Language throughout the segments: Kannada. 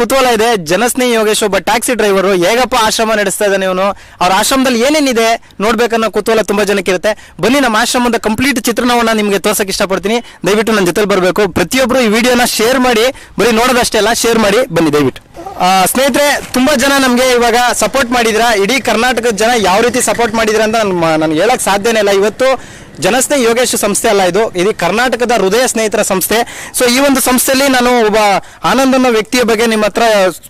ಕುತೂಹಲ ಇದೆ. ಜನಸ್ನೇಹಿ ಯೋಗೇಶ್ ಒಬ್ಬ ಟ್ಯಾಕ್ಸಿ ಡ್ರೈವರ್ ಹೇಗಪ್ಪ ಆಶ್ರಮ ನಡೆಸ್ತಾ ಇದ್ದಾನೆ ಇವನು? ಅವ್ರ ಆಶ್ರಮದಲ್ಲಿ ಏನೇನಿದೆ ನೋಡ್ಬೇಕನ್ನೋ ಕುತೂಹಲ ತುಂಬಾ ಜನಕ್ಕೆ ಇರುತ್ತೆ. ಬನ್ನಿ, ನಮ್ಮ ಆಶ್ರಮದ ಕಂಪ್ಲೀಟ್ ಚಿತ್ರಣವನ್ನ ನಿಮಗೆ ತೋರ್ಸಕ್ ಇಷ್ಟಪಡ್ತೀನಿ. ದಯವಿಟ್ಟು ನನ್ನ ಜೊತೆ ಬರಬೇಕು. ಪ್ರತಿಯೊಬ್ಬರು ಈ ವಿಡಿಯೋನ ಶೇರ್ ಮಾಡಿ, ಬರೀ ನೋಡೋದಷ್ಟೇ ಅಲ್ಲ ಶೇರ್ ಮಾಡಿ, ಬನ್ನಿ ದಯವಿಟ್ಟು. ಸ್ನೇಹಿತರೆ, ತುಂಬಾ ಜನ ನಮಗೆ ಇವಾಗ ಸಪೋರ್ಟ್ ಮಾಡಿದ್ರ? ಇಡೀ ಕರ್ನಾಟಕದ ಜನ ಯಾವ ರೀತಿ ಸಪೋರ್ಟ್ ಮಾಡಿದ್ರ ಅಂತ ನನ್ಗೆ ಹೇಳಕ್ ಸಾಧ್ಯನೇ ಇಲ್ಲ. ಇವತ್ತು ಜನಸ್ನೇಹಿ ಯೋಗೇಶ್ ಸಂಸ್ಥೆ ಅಲ್ಲ ಇದು. ಇದು ಕರ್ನಾಟಕದ ಹೃದಯ ಸ್ನೇಹಿತರ ಸಂಸ್ಥೆ. ಸೊ ಈ ಒಂದು ಸಂಸ್ಥೆಯಲ್ಲಿ ನಾನು ಒಬ್ಬ ಆನಂದ್ ಅನ್ನೋ ವ್ಯಕ್ತಿಯ ಬಗ್ಗೆ ನಿಮ್ಮ ಹತ್ರ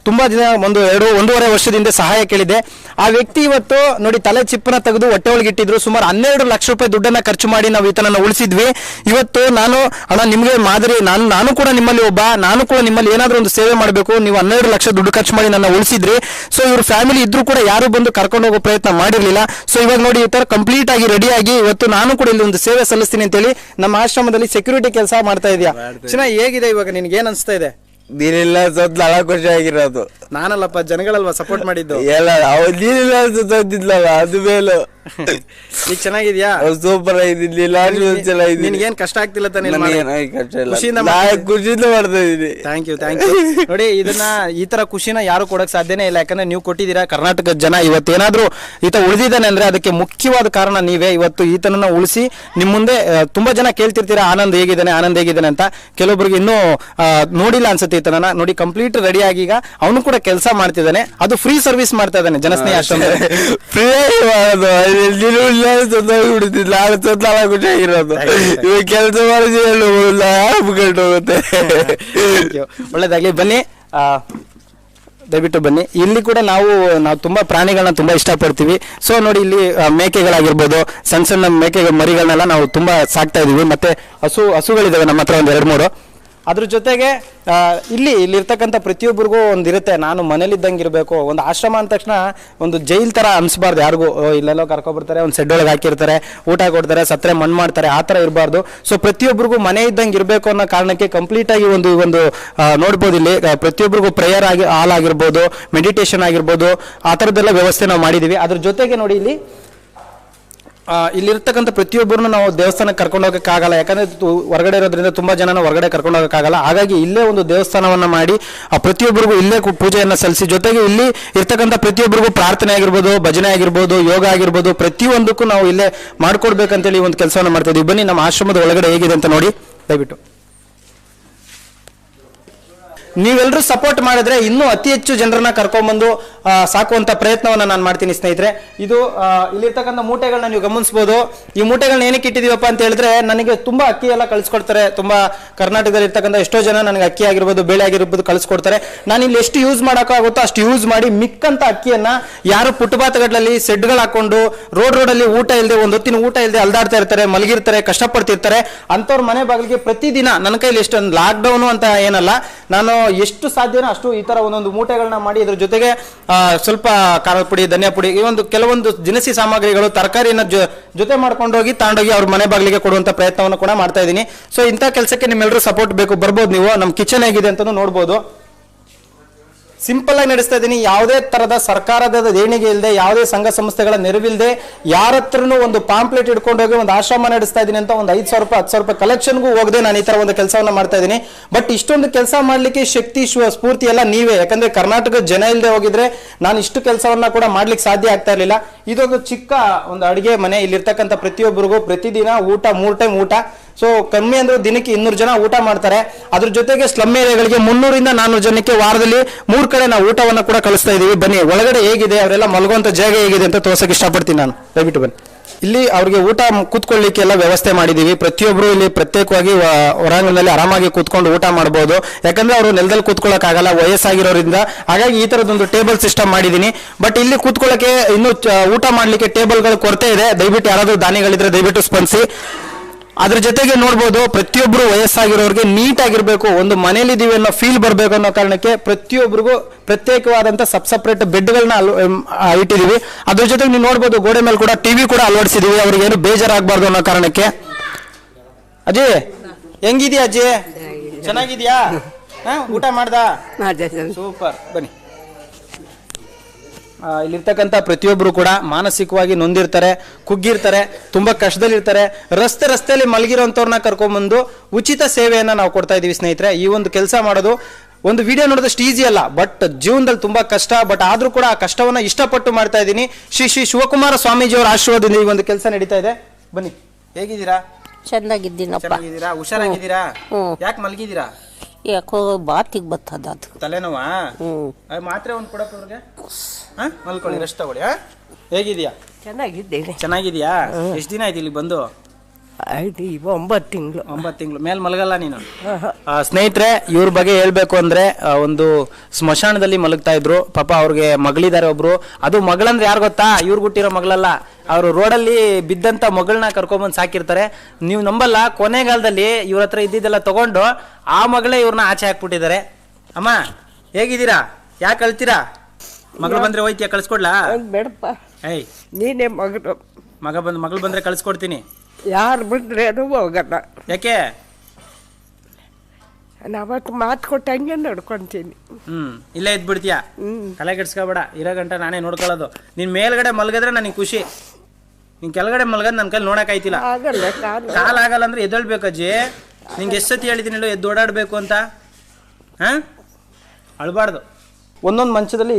ತುಂಬಾ ದಿನ ಒಂದು ಎರಡು, ಒಂದೂವರೆ ವರ್ಷದಿಂದ ಸಹಾಯ ಕೇಳಿದೆ ಆ ವ್ಯಕ್ತಿ ಇವತ್ತು ನೋಡಿ ತಲೆ ಚಿಪ್ಪನ ತೆಗೆದು ಹೊಟ್ಟೆ ಒಳಗೆ ಇಟ್ಟಿದ್ರು. ಸುಮಾರು ಹನ್ನೆರಡು ಲಕ್ಷ ರೂಪಾಯಿ ದುಡ್ಡನ್ನ ಖರ್ಚು ಮಾಡಿ ನಾವು ಈತನನ್ನ ಉಳಿಸಿದ್ವಿ. ಇವತ್ತು ನಾನು, ಅಣ್ಣ, ನಿಮಗೆ ಮಾದರಿ, ನಾನು ನಾನು ಕೂಡ ನಿಮ್ಮಲ್ಲಿ ಒಬ್ಬ, ನಾನು ಕೂಡ ನಿಮ್ಮಲ್ಲಿ ಏನಾದರೂ ಒಂದು ಸೇವೆ ಮಾಡಬೇಕು. ನೀವು ಹನ್ನೆರಡು ಲಕ್ಷ ದುಡ್ಡು ಖರ್ಚು ಮಾಡಿ ನನ್ನ ಉಳಿಸಿದ್ರಿ. ಸೊ ಇವ್ರ ಫ್ಯಾಮಿಲಿ ಇದ್ರು ಕೂಡ ಯಾರು ಬಂದು ಕರ್ಕೊಂಡು ಹೋಗೋ ಪ್ರಯತ್ನ ಮಾಡಿರಲಿಲ್ಲ. ಸೊ ಇವಾಗ ನೋಡಿ ಈ ತರ ಕಂಪ್ಲೀಟ್ ಆಗಿ ರೆಡಿ ಆಗಿ ಇವತ್ತು ನಾನು ಕೂಡ ಇಲ್ಲಿ ಒಂದು ಸೇವೆ ಸಲ್ಲಿಸ್ತೀನಿ ಅಂತೇಳಿ ನಮ್ಮ ಆಶ್ರಮದಲ್ಲಿ ಸೆಕ್ಯೂರಿಟಿ ಕೆಲಸ ಮಾಡ್ತಾ ಇದೆಯಾ? ಚೆನ್ನಾಗಿ ಹೇಗಿದೆ ಇವಾಗ ನಿನ್ಗೆ? ಏನ್ ಅನ್ಸ್ತಾ ಇದೆ? ನೀನಿಲ್ಲ ಸದ್ ನಾಲ್ಕು ಖುಷಿ ಆಗಿರೋದು. ನಾನಲ್ಲಪ್ಪ ಜನಗಳಲ್ವಾ ಸಪೋರ್ಟ್ ಮಾಡಿದ್ದು? ಎಲ್ಲ ಅವ ನೀನಿಲ್ಲ ಸತ್ತಿದ್ಲಲ್ಲ ಅದು ಮೇಲು. ಈಗ ಚೆನ್ನಾಗಿದ್ಯಾ? ಸೂಪರ್ ಚೆನ್ನಾಗಿದ್ದೀನಿ. ನಿನ್ಗೇನ್ ಕಷ್ಟ ಆಗ್ತಿಲ್ಲ ತಾನೇ? ಕಷ್ಟ ಇಲ್ಲ. ಖುಷಿಯಿಂದ ನಾ ಖುಷಿಯಿಂದ ಮಾಡ್ತಾ ಇದ್ದೀನಿ. ಥ್ಯಾಂಕ್ ಯು ಥ್ಯಾಂಕ್ ಯು ನೋಡಿ ಇದನ್ನ ಈ ತರ ಖುಷಿನ ಯಾರು ಕೊಡಕ್ ಸಾಧ್ಯನೇ ಇಲ್ಲ. ಯಾಕಂದ್ರೆ ನೀವು ಕೊಟ್ಟಿದ್ದೀರಾ ಕರ್ನಾಟಕದ ಜನ. ಇವತ್ತೇನಾದ್ರೂ ಈತ ಉಳಿದಿದ್ದಾನೆ ಅಂದ್ರೆ ಅದಕ್ಕೆ ಮುಖ್ಯವಾದ ಕಾರಣ ನೀವೇ ಇವತ್ತು ಈತನನ್ನ ಉಳಿಸಿ ನಿಮ್ ಮುಂದೆ ತುಂಬಾ ಜನ ಕೇಳ್ತಿರ್ತೀರಾ ಆನಂದ್ ಹೇಗಿದ್ದಾನೆ ಆನಂದ್ ಹೇಗಿದ್ದಾನೆ ಅಂತ. ಕೆಲವೊಬ್ಬರಿಗೆ ಇನ್ನೂ ನೋಡಿಲ್ಲ ಅನ್ಸುತ್ತೆ ಈತನನ್ನ ನೋಡಿ ಕಂಪ್ಲೀಟ್ ರೆಡಿ ಆಗಿ ಈಗ ಅವನು ಕೂಡ ಕೆಲಸ ಮಾಡ್ತಿದ್ದಾನೆ. ಅದು ಫ್ರೀ ಸರ್ವಿಸ್ ಮಾಡ್ತಾ ಇದ್ದಾನೆ ಜನಸ್ನೇಹ ಫ್ರೀ ನಾಲ್ಕು ಇವಾಗ ಕೆಲಸ ಮಾಡಿದ್ರೆ ಹೋಗುತ್ತೆ. ಒಳ್ಳೇದಾಗ್ಲಿ. ಬನ್ನಿ. ದಯವಿಟ್ಟು ಬನ್ನಿ. ಇಲ್ಲಿ ಕೂಡ ನಾವು ನಾವು ತುಂಬಾ ಪ್ರಾಣಿಗಳನ್ನ ತುಂಬಾ ಇಷ್ಟಪಡ್ತೀವಿ. ಸೊ ನೋಡಿ ಇಲ್ಲಿ ಮೇಕೆಗಳಾಗಿರ್ಬೋದು ಸಣ್ಣ ಸಣ್ಣ ಮೇಕೆ ಮರಿಗಳನ್ನೆಲ್ಲ ನಾವು ತುಂಬಾ ಸಾಕ್ತಾ ಇದೀವಿ. ಮತ್ತೆ ಹಸು ಹಸುಗಳಿದಾವೆ ನಮ್ಮ ಹತ್ರ ಒಂದ್ ಎರಡು ಮೂರು. ಅದ್ರ ಜೊತೆಗೆ ಇಲ್ಲಿ ಇಲ್ಲಿರ್ತಕ್ಕಂಥ ಪ್ರತಿಯೊಬ್ಬರಿಗೂ ಒಂದು ಇರುತ್ತೆ. ನಾನು ಮನೇಲಿದ್ದಂಗೆ ಇರಬೇಕು. ಒಂದು ಆಶ್ರಮ ಅಂದ ತಕ್ಷಣ ಒಂದು ಜೈಲ್ ತರ ಅನಿಸ್ಬಾರ್ದು. ಯಾರಿಗೂ ಇಲ್ಲೆಲ್ಲೋ ಕರ್ಕೊಬರ್ತಾರೆ, ಒಂದು ಸೆಡ್ ಒಳಗೆ ಹಾಕಿರ್ತಾರೆ, ಊಟ ಕೊಡ್ತಾರೆ, ಸತ್ರೆ ಮಣ್ಣು ಮಾಡ್ತಾರೆ, ಆ ಥರ ಇರಬಾರ್ದು. ಸೊ ಪ್ರತಿಯೊಬ್ಬರಿಗೂ ಮನೆ ಇದ್ದಂಗೆ ಇರಬೇಕು ಅನ್ನೋ ಕಾರಣಕ್ಕೆ ಕಂಪ್ಲೀಟ್ ಆಗಿ ಒಂದು ಒಂದು ನೋಡ್ಬೋದು ಇಲ್ಲಿ. ಪ್ರತಿಯೊಬ್ಬರಿಗೂ ಪ್ರೇಯರ್ ಆಗಿ, ಹಾಲ್ ಆಗಿರ್ಬೋದು ಮೆಡಿಟೇಷನ್ ಆಗಿರ್ಬೋದು, ಆ ಥರದ್ದೆಲ್ಲ ವ್ಯವಸ್ಥೆ ನಾವು ಮಾಡಿದ್ದೀವಿ ಅದ್ರ ಜೊತೆಗೆ ನೋಡಿ ಇಲ್ಲಿ ಇಲ್ಲಿರ್ತಕ್ಕಂಥ ಪ್ರತಿಯೊಬ್ಬರನ್ನು ನಾವು ದೇವಸ್ಥಾನಕ್ಕೆ ಕರ್ಕೊಂಡು ಹೋಗೋಕ್ಕಾಗಲ್ಲ ಯಾಕಂದ್ರೆ ಹೊರಗಡೆ ಇರೋದ್ರಿಂದ ತುಂಬಾ ಜನನ ಹೊರಗಡೆ ಕರ್ಕೊಂಡು ಹೋಗೋಕ್ಕಾಗಲ್ಲ ಹಾಗಾಗಿ ಇಲ್ಲೇ ಒಂದು ದೇವಸ್ಥಾನವನ್ನ ಮಾಡಿ, ಆ, ಪ್ರತಿಯೊಬ್ಬರಿಗೂ ಇಲ್ಲೇ ಪೂಜೆಯನ್ನ ಸಲ್ಲಿಸಿ, ಜೊತೆಗೆ ಇಲ್ಲಿ ಇರ್ತಕ್ಕಂಥ ಪ್ರತಿಯೊಬ್ಬರಿಗೂ ಪ್ರಾರ್ಥನೆ ಆಗಿರ್ಬೋದು, ಭಜನೆ ಆಗಿರ್ಬೋದು, ಯೋಗ ಆಗಿರ್ಬೋದು, ಪ್ರತಿಯೊಂದಕ್ಕೂ ನಾವು ಇಲ್ಲೇ ಮಾಡ್ಕೊಡ್ಬೇಕಂತೇಳಿ ಒಂದು ಕೆಲಸವನ್ನ ಮಾಡ್ತಾ ಇದ್ದೀವಿ ಬನ್ನಿ, ನಮ್ಮ ಆಶ್ರಮದ ಒಳಗಡೆ ಹೇಗಿದೆ ಅಂತ ನೋಡಿ. ದಯವಿಟ್ಟು. ನೀವೆಲ್ಲರೂ ಸಪೋರ್ಟ್ ಮಾಡಿದ್ರೆ ಇನ್ನೂ ಅತಿ ಹೆಚ್ಚು ಜನರನ್ನ ಕರ್ಕೊಂಡ್ಬಂದು ಸಾಕುವಂತ ಪ್ರಯತ್ನವನ್ನ ನಾನು ಮಾಡ್ತೀನಿ ಸ್ನೇಹಿತರೆ. ಇದು ಇಲ್ಲಿರ್ತಕ್ಕಂಥ ಮೂಟೆಗಳನ್ನ ನೀವು ಗಮನಿಸಬಹುದು ಈ ಮೂಟೆಗಳನ್ನ ಏನಕ್ಕೆ ಇಟ್ಟಿದೀವಪ್ಪ ಅಂತ ಹೇಳಿದ್ರೆ, ನನಗೆ ತುಂಬಾ ಅಕ್ಕಿ ಎಲ್ಲ ಕಳಿಸ್ಕೊಡ್ತಾರೆ. ತುಂಬಾ ಕರ್ನಾಟಕದಲ್ಲಿ ಇರ್ತಕ್ಕಂಥ ಎಷ್ಟೋ ಜನ ನನಗೆ ಅಕ್ಕಿ ಆಗಿರ್ಬೋದು, ಬೇಳೆ ಆಗಿರ್ಬೋದು ಕಳಿಸ್ಕೊಡ್ತಾರೆ. ನಾನು ಇಲ್ಲಿ ಎಷ್ಟು ಯೂಸ್ ಮಾಡೋಕ್ಕಾಗುತ್ತೋ ಅಷ್ಟು ಯೂಸ್ ಮಾಡಿ ಮಿಕ್ಕಂತ ಅಕ್ಕಿಯನ್ನ ಯಾರು ಪುಟ್ಪಾತ್ಗಳಲ್ಲಿ ಸೆಡ್ಗಳು ಹಾಕೊಂಡು ರೋಡ್ ರೋಡಲ್ಲಿ ಊಟ ಇಲ್ಲದೆ ಒಂದು ಹೊತ್ತಿನ ಊಟ ಇಲ್ಲದೆ ಅಲ್ದಾಡ್ತಾ ಇರ್ತಾರೆ, ಮಲಗಿರ್ತಾರೆ, ಕಷ್ಟಪಡ್ತಿರ್ತಾರೆ. ಅಂಥವ್ರ ಮನೆ ಬಾಗಿಲಿಗೆ ಪ್ರತಿದಿನ, ನನ್ನ ಕೈಲಿ ಎಷ್ಟೊಂದು ಲಾಕ್ ಡೌನು ಅಂತ ಏನಲ್ಲ, ನಾನು ಎಷ್ಟು ಸಾಧ್ಯನೋ ಅಷ್ಟು ಈ ತರ ಒಂದೊಂದು ಮೂಟೆಗಳನ್ನ ಮಾಡಿ ಇದ್ರ ಜೊತೆಗೆ ಸ್ವಲ್ಪ ಖಾರದ ಪುಡಿ, ಧನಿಯಾ ಪುಡಿ, ಈ ಒಂದು ಕೆಲವೊಂದು ದಿನಸಿ ಸಾಮಗ್ರಿಗಳು ತರಕಾರಿನ ಜೊ- ಜೊತೆ ಮಾಡ್ಕೊಂಡೋಗಿ ತಗೊಂಡೋಗಿ ಅವ್ರ ಮನೆ ಬಾಗಿಲಿಗೆ ಕೊಡುವಂತ ಪ್ರಯತ್ನವನ್ನು ಕೂಡ ಮಾಡ್ತಾ ಇದ್ದೀನಿ. ಸೊ ಇಂಥ ಕೆಲಸಕ್ಕೆ ನಿಮ್ಮೆಲ್ಲರೂ ಸಪೋರ್ಟ್ ಬೇಕು. ಬರ್ಬೋದು ನೀವು. ನಮ್ಮ ಕಿಚನ್ ಹೇಗಿದೆ ಅಂತಾನು ನೋಡ್ಬೋದು. ಸಿಂಪಲ್ ಆಗಿ ನಡೆಸ್ತಾ ಇದ್ದೀನಿ ಯಾವುದೇ ತರದ ಸರ್ಕಾರದ ದೇಣಿಗೆ ಇಲ್ಲದೆ ಯಾವುದೇ ಸಂಘ ಸಂಸ್ಥೆಗಳ ನೆರವಿಲ್ಲದೆ ಯಾರ ಹತ್ರನೂ ಒಂದು ಪಾಂಪ್ಲೆಟ್ ಇಟ್ಕೊಂಡು ಹೋಗಿ ಒಂದು ಆಶ್ರಮ ನಡೆಸ್ತಾ ಇದ್ದೀನಿ ಅಂತ ಒಂದು ಐದು ಸಾವಿರ ರೂಪಾಯಿ, ಹತ್ತು ಸಾವಿರ ರೂಪಾಯಿ ಕಲೆಕ್ಷನ್ಗೂ ಹೋಗದೆ ನಾನು ಈ ತರ ಒಂದು ಕೆಲಸವನ್ನ ಮಾಡ್ತಾ ಇದ್ದೀನಿ ಬಟ್ ಇಷ್ಟೊಂದು ಕೆಲಸ ಮಾಡಲಿಕ್ಕೆ ಶಕ್ತಿ ಸ್ಫೂರ್ತಿ ಎಲ್ಲ ನೀವೇ. ಯಾಕಂದ್ರೆ ಕರ್ನಾಟಕದ ಜನ ಇಲ್ಲದೆ ಹೋಗಿದ್ರೆ ನಾನು ಇಷ್ಟು ಕೆಲಸವನ್ನ ಕೂಡ ಮಾಡ್ಲಿಕ್ಕೆ ಸಾಧ್ಯ ಆಗ್ತಾ ಇರಲಿಲ್ಲ. ಇದೊಂದು ಚಿಕ್ಕ ಒಂದು ಅಡಿಗೆ ಮನೆ ಇಲ್ಲಿರ್ತಕ್ಕಂಥ ಪ್ರತಿಯೊಬ್ಬರಿಗೂ ಪ್ರತಿದಿನ ಊಟ, ಮೂರು ಟೈಮ್ ಊಟ. ಸೊ ಕಮ್ಮಿ ಅಂದ್ರೆ ದಿನಕ್ಕೆ ಇನ್ನೂರು ಜನ ಊಟ ಮಾಡ್ತಾರೆ. ಅದ್ರ ಜೊತೆಗೆ ಸ್ಲಮ್ ಏರಿಯಾಗಳಿಗೆ ಮುನ್ನೂರಿಂದ ನಾನ್ನೂರು ಜನಕ್ಕೆ ವಾರದಲ್ಲಿ ಮೂರ್ ಕಡೆ ನಾವು ಊಟವನ್ನು ಕೂಡ ಕಳಿಸ್ತಾ ಇದೀವಿ. ಬನ್ನಿ, ಒಳಗಡೆ ಹೇಗಿದೆ, ಅವರೆಲ್ಲ ಮಲಗುವಂತ ಜಾಗ ಹೇಗಿದೆ ಅಂತ ತೋರ್ಸೋಕೆ ಇಷ್ಟಪಡ್ತೀನಿ ನಾನು. ದಯವಿಟ್ಟು ಬನ್ನಿ. ಇಲ್ಲಿ ಅವ್ರಿಗೆ ಊಟ ಕೂತ್ಕೊಳ್ಳಿಕ್ಕೆ ಎಲ್ಲ ವ್ಯವಸ್ಥೆ ಮಾಡಿದೀವಿ. ಪ್ರತಿಯೊಬ್ಬರು ಇಲ್ಲಿ ಪ್ರತ್ಯೇಕವಾಗಿ ಹೊರಾಂಗಣದಲ್ಲಿ ಆರಾಮಾಗಿ ಕೂತ್ಕೊಂಡು ಊಟ ಮಾಡಬಹುದು ಯಾಕಂದ್ರೆ ಅವರು ನೆಲದಲ್ಲಿ ಕೂತ್ಕೊಳ್ಳಕ್ ಆಗಲ್ಲ ವಯಸ್ಸಾಗಿರೋದ್ರಿಂದ ಹಾಗಾಗಿ ಈ ತರದೊಂದು ಟೇಬಲ್ ಸಿಸ್ಟಮ್ ಮಾಡಿದೀನಿ. ಬಟ್ ಇಲ್ಲಿ ಕೂತ್ಕೊಳ್ಳಕ್ಕೆ ಇನ್ನು ಊಟ ಮಾಡ್ಲಿಕ್ಕೆ ಟೇಬಲ್ಗಳ ಕೊರತೆ ಇದೆ. ದಯವಿಟ್ಟು ಯಾರಾದ್ರೂ ದಾನಿಗಳಿದ್ರೆ ದಯವಿಟ್ಟು ಸ್ಪಂದಿಸಿ. ಅದ್ರ ಜೊತೆಗೆ ನೋಡ್ಬೋದು ಪ್ರತಿಯೊಬ್ಬರು ವಯಸ್ಸಾಗಿರೋರಿಗೆ ನೀಟಾಗಿರಬೇಕು ಆಗಿರ್ಬೇಕು ಒಂದು ಮನೇಲಿ ಇದೀವಿ ಅನ್ನೋ ಫೀಲ್ ಬರಬೇಕು ಅನ್ನೋ ಕಾರಣಕ್ಕೆ ಪ್ರತಿಯೊಬ್ಬರಿಗೂ ಪ್ರತ್ಯೇಕವಾದಂತ ಸಬ್ ಸಪ್ರೇಟ್ ಬೆಡ್ಗಳನ್ನ ಅಲ್ ಇಟ್ಟಿದ್ದೀವಿ ಅದ್ರ ಜೊತೆಗೆ ನೀವು ನೋಡ್ಬೋದು ಗೋಡೆ ಮೇಲೆ ಕೂಡ ಟಿವಿ ಕೂಡ ಅಳವಡಿಸಿದೀವಿ. ಅವ್ರಿಗೆ ಏನು ಬೇಜಾರಾಗಬಾರ್ದು ಅನ್ನೋ ಕಾರಣಕ್ಕೆ. ಅಜ್ಜಿ ಹೆಂಗಿದ್ಯಾ ಅಜ್ಜಿ ಚೆನ್ನಾಗಿದ್ಯಾ? ಊಟ ಮಾಡ್ದ? ಸೂಪರ್. ಬನ್ನಿ. ಇಲ್ಲಿರ್ತಕ್ಕಂಥ ಪ್ರತಿಯೊಬ್ಬರು ಕೂಡ ಮಾನಸಿಕವಾಗಿ ನೊಂದಿರ್ತಾರೆ ಕುಗ್ಗಿರ್ತಾರೆ ತುಂಬ ಕಷ್ಟದಲ್ಲಿರ್ತಾರೆ. ರಸ್ತೆ ರಸ್ತೆಯಲ್ಲಿ ಮಲಗಿರೋಂಥವ್ರನ್ನ ಕರ್ಕೊಂಡ್ಬಂದು ಉಚಿತ ಸೇವೆಯನ್ನು ನಾವು ಕೊಡ್ತಾ ಇದ್ದೀವಿ ಸ್ನೇಹಿತರೆ. ಈ ಒಂದು ಕೆಲಸ ಮಾಡೋದು ಒಂದು ವಿಡಿಯೋ ನೋಡಿದಷ್ಟು ಈಸಿ ಅಲ್ಲ ಬಟ್ ಜೀವನದಲ್ಲಿ ತುಂಬಾ ಕಷ್ಟ ಬಟ್ ಆದ್ರೂ ಕೂಡ ಆ ಕಷ್ಟವನ್ನ ಇಷ್ಟಪಟ್ಟು ಮಾಡ್ತಾ ಇದ್ದೀನಿ. ಶ್ರೀ ಶ್ರೀ ಶಿವಕುಮಾರ ಸ್ವಾಮೀಜಿ ಅವರ ಆಶೀರ್ವಾದದಿಂದ ಈ ಒಂದು ಕೆಲಸ ನಡೀತಾ ಇದೆ. ಬನ್ನಿ. ಹೇಗಿದ್ದೀರಾ? ಚೆನ್ನಾಗಿದ್ದೀನಪ್ಪ. ಚೆನ್ನಾಗಿದ್ದೀರಾ? ಹುಷಾರಾಗಿದ್ದೀರಾ. ಯಾಕೆ ಮಲಗಿದ್ದೀರಾ? ಯಾಕೋ ಬಾತಿಗೆ ಬತ್ತದ ಅದು. ತಲೆನೋವಾ? ಮಾತ್ರೆ ಒಂದು ಕೊಡಪ್ಪ ಅವ್ರಿಗೆ. ಹಾ? ಮಲ್ಕೊಳ್ಳಿ ರೆಸ್ಟ್ ತಗೊಳ್ಳಿ ಹಾ? ಹೇಗಿದ್ಯಾ ಚೆನ್ನಾಗಿದ್ದೇನೆ. ಚೆನ್ನಾಗಿದ್ಯಾ ಎಷ್ಟು ದಿನ ಆಯ್ತು ಇಲ್ಲಿ ಬಂದು? ಐದು ಇವ ಒಂಬತ್ತು ತಿಂಗಳು. ಒಂಬತ್ತು ತಿಂಗಳು. ಮೇಲೆ ಮಲಗಲ್ಲ ನೀನು? ಸ್ನೇಹಿತರೆ ಇವ್ರ ಬಗ್ಗೆ ಹೇಳಬೇಕು ಅಂದ್ರೆ ಒಂದು ಸ್ಮಶಾನದಲ್ಲಿ ಮಲಗ್ತಾ ಇದ್ರು. ಪಾಪ ಅವ್ರಿಗೆ ಮಗಳಿದ್ದಾರೆ ಒಬ್ರು. ಅದು ಮಗಳಂದ್ರೆ ಯಾರು ಗೊತ್ತಾ? ಇವ್ರು ಹುಟ್ಟಿರೋ ಮಗಳಲ್ಲ. ಅವರು ರೋಡಲ್ಲಿ ಬಿದ್ದಂತ ಮಗಳನ್ನ ಕರ್ಕೊಂಬಂದು ಸಾಕಿರ್ತಾರೆ. ನೀವು ನಂಬಲ್ಲ ಕೊನೆಗಾಲದಲ್ಲಿ ಇವ್ರ ಹತ್ರ ಇದ್ದಿದ್ದೆಲ್ಲ ತಗೊಂಡು ಆ ಮಗಳೇ ಇವ್ರನ್ನ ಆಚೆ ಹಾಕ್ಬಿಟ್ಟಿದ್ದಾರೆ. ಅಮ್ಮ ಹೇಗಿದ್ದೀರಾ? ಯಾಕೆ ಅಳ್ತೀರಾ? ಮಗಳು ಬಂದ್ರೆ ಹೋಯ್ತಿಯ ಕಳ್ಸ್ಕೊಡ್ಲಾ? ಬೇಡಪ್ಪ. ಏಯ್. ನೀನೇ ಮಗನು ಮಗ ಬಂದ್ ಮಗಳು ಬಂದ್ರೆ ಕಳ್ಸ್ಕೊಡ್ತೀನಿ. ಯಾರು ಬಂದ್ರೆ ಅದು ಹೋಗಲ್ಲ. ಯಾಕೆ? ನಾನು ಅವತ್ತು ಮಾತು ಕೊಟ್ಟಂಗೆ ನಡ್ಕೊಂತೀನಿ. ಹ್ಮ್ ಇಲ್ಲೇ ಇದ್ಬಿಡ್ತೀಯಾ? ಹ್ಮ್. ತಲೆ ಕೆಡ್ಸ್ಕೊಬೇಡ ಇರೋ ಗಂಟ ನಾನೇ ನೋಡ್ಕೊಳ್ಳೋದು. ನೀನ್ ಮೇಲ್ಗಡೆ ಮಲಗಿದ್ರೆ ನನಗೆ ಖುಷಿ. ನಿನ್ ಕೆಳಗಡೆ ಮಲ್ಗದ್ ನನ್ ಕೈಲಿ ನೋಡಕ್ ಆಯ್ತಿಲ್ಲ. ಆಗಲ್ಲ ಕಾಲು ಕಾಲ್ ಆಗಲ್ಲ ಅಂದ್ರೆ ಎದ್ದೇಳ್ಬೇಕು ಅಜ್ಜಿ. ನಿಂಗೆ ಎಷ್ಟು ಸತಿ ಎದ್ದು ಓಡಾಡ್ಬೇಕು ಅಂತ? ಹಾ? ಅಳ್ಬಾರ್ದು. ಒಂದೊಂದು ಮಂಚದಲ್ಲಿ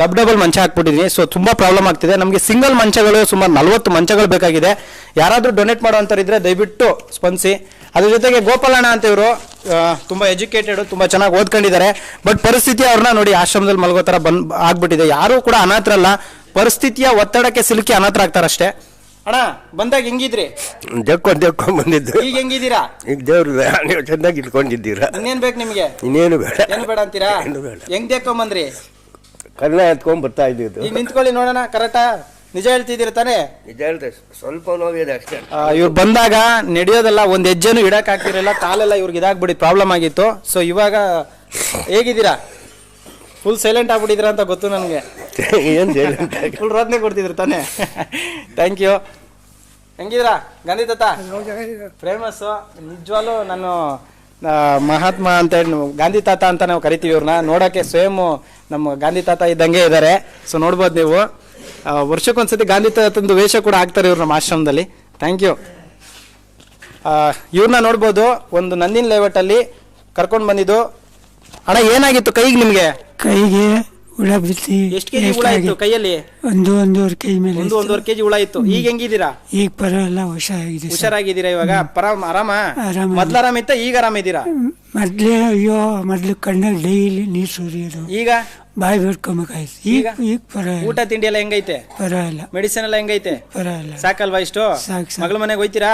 ಡಬ್ ಡಬಲ್ ಮಂಚ ಹಾಕ್ಬಿಟ್ಟಿದ್ದೀನಿ ಸೊ ತುಂಬಾ ಪ್ರಾಬ್ಲಮ್ ಆಗ್ತಿದೆ. ನಮಗೆ ಸಿಂಗಲ್ ಮಂಚಗಳು ಸುಮಾರು ನಲ್ವತ್ತು ಮಂಚಗಳು ಬೇಕಾಗಿದೆ. ಯಾರಾದರೂ ಡೊನೇಟ್ ಮಾಡೋಂಥವ್ರಿದ್ರೆ ದಯವಿಟ್ಟು ಸ್ಪಂದಿಸಿ. ಅದ್ರ ಜೊತೆಗೆ ಗೋಪಾಲಣ್ಣ ಅಂತ ಇವರು ತುಂಬಾ ಎಜುಕೇಟೆಡ್ ತುಂಬಾ ಚೆನ್ನಾಗಿ ಓದ್ಕೊಂಡಿದ್ದಾರೆ. ಬಟ್ ಪರಿಸ್ಥಿತಿ ಅವ್ರನ್ನ ನೋಡಿ ಆಶ್ರಮದಲ್ಲಿ ಮಲಗೋ ಥರ ಬಂದು, ಆಗ್ಬಿಟ್ಟಿದೆ. ಯಾರೂ ಕೂಡ ಅನಾಥರಲ್ಲ. ಪರಿಸ್ಥಿತಿಯ ಒತ್ತಡಕ್ಕೆ ಸಿಲುಕಿ ಅನಾಥರಾಗ್ತಾರಷ್ಟೇ. ಅಣ್ಣ ಬಂದಾಗ ಹೆಂಗಿದ್ರಿ? ಜಕ್ಕೊಂಡ್ ಜಕ್ಕೊಂಡ್ ಬಂದಿದ್ದು. ಈಗ ಹೆಂಗಿದ್ದೀರಾ? ಈಗ ದೇವ್ರು ನೀವು ಚೆನ್ನಾಗಿ ಇಟ್ಕೊಂಡಿದ್ದೀರಾ? ಇನ್ನೇನು ಬೇಕು ನಿಮಗೆ? ಇನ್ನೇನು ಬೇಡ. ಏನು ಬೇಡ ಅಂತೀರಾ? ಏನು ಬೇಡ. ಹೆಂಗ್ ದೇಕೊಂಬಂದ್ರಿ ಕನ್ನ ಎತ್ಕೊಂಡ್ ಬರ್ತಾ ಇದ್ದಿದ್ದು. ಈಗ ನಿಂತ್ಕೊಳ್ಳಿ ನೋಡೋಣ ಕರೆಕ್ಟಾ ನಿಜ ಹೇಳ್ತಿದ್ದೀರ ತಾನೇ? ನಿಜ ಹೇಳ್ದೆ ಸ್ವಲ್ಪ ನೋವಿದೆ ಅಷ್ಟೇ. ಇವ್ರು ಬಂದಾಗ ನಡೆಯೋದಲ್ಲ ಒಂದ್ ಹೆಜ್ಜೆನೂ ಇಡಕ್ ಆಗ್ತಿರಲ್ಲ ಕಾಲೆಲ್ಲ ಇವ್ರಿಗೆ ಇದಾಗ್ಬಿಡಿ ಪ್ರಾಬ್ಲಮ್ ಆಗಿತ್ತು. ಸೊ ಇವಾಗ ಹೇಗಿದ್ದೀರಾ? ಫುಲ್ ಸೈಲೆಂಟ್ ಆಗ್ಬಿಟ್ಟಿದ್ರ ಅಂತ ಗೊತ್ತು ನನಗೆ. ಏನು ಫುಲ್ ರೋದನೆ ಕೊಡ್ತಿದ್ರು ತಾನೇ. ಥ್ಯಾಂಕ್ ಯು ಹೆಂಗಿದ್ರಾ ಗಾಂಧಿ ತಾತ? ಫೇಮಸ್ಸು ನಿಜವಾಗ್ಲೂ ನಾನು ಆ, ಮಹಾತ್ಮ ಅಂತ ಹೇಳಿ ನಾವು ಗಾಂಧಿ ತಾತ ಅಂತ ನಾವು ಕರಿತೀವಿ ಇವ್ರನ್ನ ನೋಡೋಕ್ಕೆ ಸ್ವಯಂ ನಮ್ಮ ಗಾಂಧಿ ತಾತ ಇದ್ದಂಗೆ ಇದ್ದಾರೆ ಸೊ ನೋಡ್ಬೋದು ನೀವು. ಆ, ವರ್ಷಕ್ಕೊಂದ್ಸತಿ ಗಾಂಧಿ ತಾತಂದು ವೇಷ ಕೂಡ ಹಾಕ್ತಾರೆ ಇವ್ರು ನಮ್ಮ ಆಶ್ರಮದಲ್ಲಿ. ಥ್ಯಾಂಕ್ ಯು ಇವ್ರನ್ನ ನೋಡ್ಬೋದು. ಒಂದು ನಂದಿನ ಲೇಔಟಲ್ಲಿ ಕರ್ಕೊಂಡು ಬಂದಿದ್ದು. ಅಣ್ಣ ಏನಾಗಿತ್ತು ಕೈಗೆ ನಿಮಗೆ? ಕೈಗೆ ಹುಳ ಬಿಸಿ ಎಷ್ಟು ಕೆಜಿ ಹುಳ ಇತ್ತು ಕೈಯಲ್ಲಿ? ಒಂದು ಒಂದೂವರೆ ಕೈ ಮೇಲೆ ಒಂದು ಒಂದೂವರೆ ಕೆಜಿ ಹುಳ ಇತ್ತು. ಈಗ ಹೆಂಗಿದ್ದೀರಾ? ಈಗ ಪರವಾಗಿಲ್ಲ ಹುಷಾರಾಗಿದೆ ಹುಷಾರಾಗಿದ್ದೀರಾ ಇವಾಗ? ಪರಾಮ್ ಆರಾಮ? ಆರಾಮ. ಮೊದ್ಲು ಆರಾಮಿತ್ತ ಈಗ ಆರಾಮಿದ್ದೀರಾ ಮೊದ್ಲೇ ಅಯ್ಯೋ ಮೊದ್ಲು ಕಣ್ಣಲ್ಲಿ ಡೈಲಿ ನೀರು ಸುರಿಯೋದು. ಈಗ? ಬಾಯಿ ಬಿಡ್ಕೊಬೇಕಾಯ್ತು ಈಗ ಈಗ? ಪರವಾಗಿಲ್ಲ. ಊಟ ತಿಂಡಿ ಎಲ್ಲ ಹೆಂಗೈತೆ? ಪರವಾಗಿಲ್ಲ. ಮೆಡಿಸಿನ್ ಎಲ್ಲ ಹೆಂಗೈತೆ? ಪರವಾಗಿಲ್ಲ. ಸಾಕಲ್ವಾ ಇಷ್ಟು? ಸಾಕು. ಮಗಳ ಮನೆಗೆ ಹೋಯ್ತೀರಾ?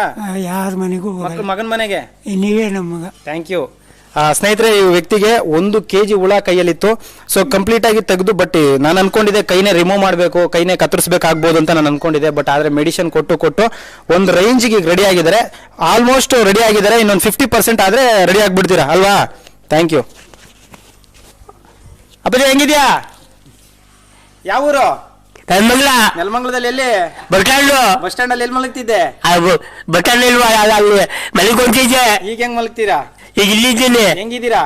ಯಾರ ಮನೆಗೂ ಮಗನ ಮನೆಗೆ? ನೀವೇ ನಮ್ಮ ಮಗ. ಥ್ಯಾಂಕ್ ಯು ಸ್ನೇಹಿತರೆ ಈ ವ್ಯಕ್ತಿಗೆ ಒಂದು ಕೆ ಜಿ ಹುಳ ಕೈಯಲ್ಲಿತ್ತು. ಸೊ ಕಂಪ್ಲೀಟ್ ಆಗಿ ತೆಗೆದು ಬಟ್ ನಾನು ಅನ್ಕೊಂಡಿದ್ದೆ ಕೈನೇ ರಿಮೂವ್ ಮಾಡಬೇಕು ಕೈನೇ ಕತ್ತರಿಸಬೇಕಾಗ್ಬೋದು ಅಂತ ನಾನು ಅನ್ಕೊಂಡಿದ್ದೆ. ಬಟ್ ಆದ್ರೆ ಮೆಡಿಸಿನ್ ಕೊಟ್ಟು ಕೊಟ್ಟು ಒಂದು ರೇಂಜ್ಗೆ ರೆಡಿ ಆಗಿದ್ದಾರೆ. ಆಲ್ಮೋಸ್ಟ್ ರೆಡಿ ಆಗಿದ್ದಾರೆ. ಇನ್ನೊಂದು ಫಿಫ್ಟಿ ಪರ್ಸೆಂಟ್ ಆದ್ರೆ ರೆಡಿ ಆಗ್ಬಿಡ್ತೀರಾ? ಅಲ್ವಾ? ಥ್ಯಾಂಕ್ ಯು ಅಪ್ಪಾಜಿ ಹೆಂಗಿದ್ಯಾ? ಯಾವ ಊರು? ನನ್ನ ಮಗಳ ನೆಲಮಂಗಲದಲ್ಲಿ ಎಲ್ಲಿ? ಬಟ್ಟಾಳು ಬಸ್ ಸ್ಟ್ಯಾಂಡ್ ಅಲ್ಲಿ ಎಲ್ಲಿ ಮಲಗ್ತಿದ್ದೆ? ಬಟ್ಟಾಳು ಇಲ್ವಾ? ಅಲ್ಲಿ ಮನೆಗೆ ಹೊಂಟಿದ್ದೆ ಈಗ ಹೆಂಗ್ ಮಲಗ್ತೀರಾ? ಈಗ ಇಲ್ಲಿದ್ದೀನಿ ಹೆಂಗಿದ್ದೀರಾ.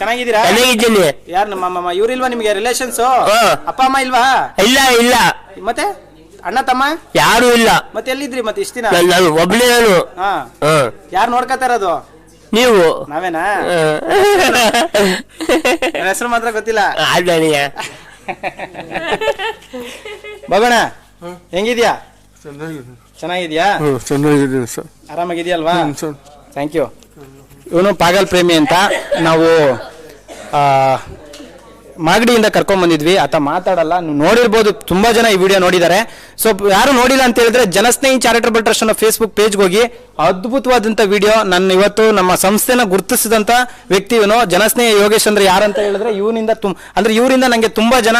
ಚೆನ್ನಾಗಿದ್ದೀರಾ? ಚೆನ್ನಾಗಿದ್ದೀನಿ. ಯಾರು ನಮ್ಮ ಇವ್ರಿಲ್ವಾ ನಿಮ್ಗೆ ರಿಲೇಷನ್ಸ್. ಅಪ್ಪ ಅಮ್ಮ ಇಲ್ವಾ? ಇಲ್ಲ ಇಲ್ಲ. ಮತ್ತೆ? ಅಣ್ಣ ತಮ್ಮ? ಯಾರು ಇಲ್ಲ. ಮತ್ತೆ ಎಲ್ಲಿದ್ರಿ ಮತ್ತೆ ಇಷ್ಟ ದಿನ? ನಾನು ನಾನು ಒಬ್ಬನೇ ನಾನು. ಯಾರು ನೋಡ್ಕೋತಾರದು ನೀವು? ನಾವೇನಾ? ಹೆಸರು ಮಾತ್ರ ಗೊತ್ತಿಲ್ಲ. ಆದ್ ನನಗೆ ಬಗೋಣ ಹೆಂಗಿದ್ಯಾ? ಚೆನ್ನಾಗಿದ್ಯಾ? ಆರಾಮಾಗಿದ್ಯಾ ಚೆನ್ನಾಗಿದ್ದೀನಿ ಸರ್. ಆರಾಮಾಗಿದ್ಯಲ್ವಾ ಸರ್. ಥ್ಯಾಂಕ್ ಯು ಇವನು ಪಾಗಲ್ ಪ್ರೇಮಿ ಅಂತ ನಾವು ಮಾಗಡಿಯಿಂದ ಕರ್ಕೊಂಡ್ ಬಂದಿದ್ವಿ. ಆತ ಮಾತಾಡಲ್ಲ. ನೀವು ನೋಡಿರ್ಬೋದು ತುಂಬಾ ಜನ ಈ ವಿಡಿಯೋ ನೋಡಿದ್ದಾರೆ. ಸೊ ಯಾರು ನೋಡಿಲ್ಲ ಅಂತ ಹೇಳಿದ್ರೆ ಜನಸ್ನೇಹಿ ಚಾರಿಟಬಲ್ ಟ್ರಸ್ಟ್ ಅನ್ನೋ ಫೇಸ್ಬುಕ್ ಪೇಜ್ಗೆ ಹೋಗಿ ಅದ್ಭುತವಾದಂತ ವಿಡಿಯೋ ನನ್ನ ಇವತ್ತು ನಮ್ಮ ಸಂಸ್ಥೆನ ಗುರುತಿಸಿದಂತ ವ್ಯಕ್ತಿ ಇವನು. ಜನಸ್ನೇಹಿ ಯೋಗೇಶ್ ಅಂದ್ರೆ ಯಾರಂತ ಹೇಳಿದ್ರೆ ಇವನಿಂದ ತುಂ, ಅಂದ್ರೆ ಇವರಿಂದ ನನಗೆ ತುಂಬಾ ಜನ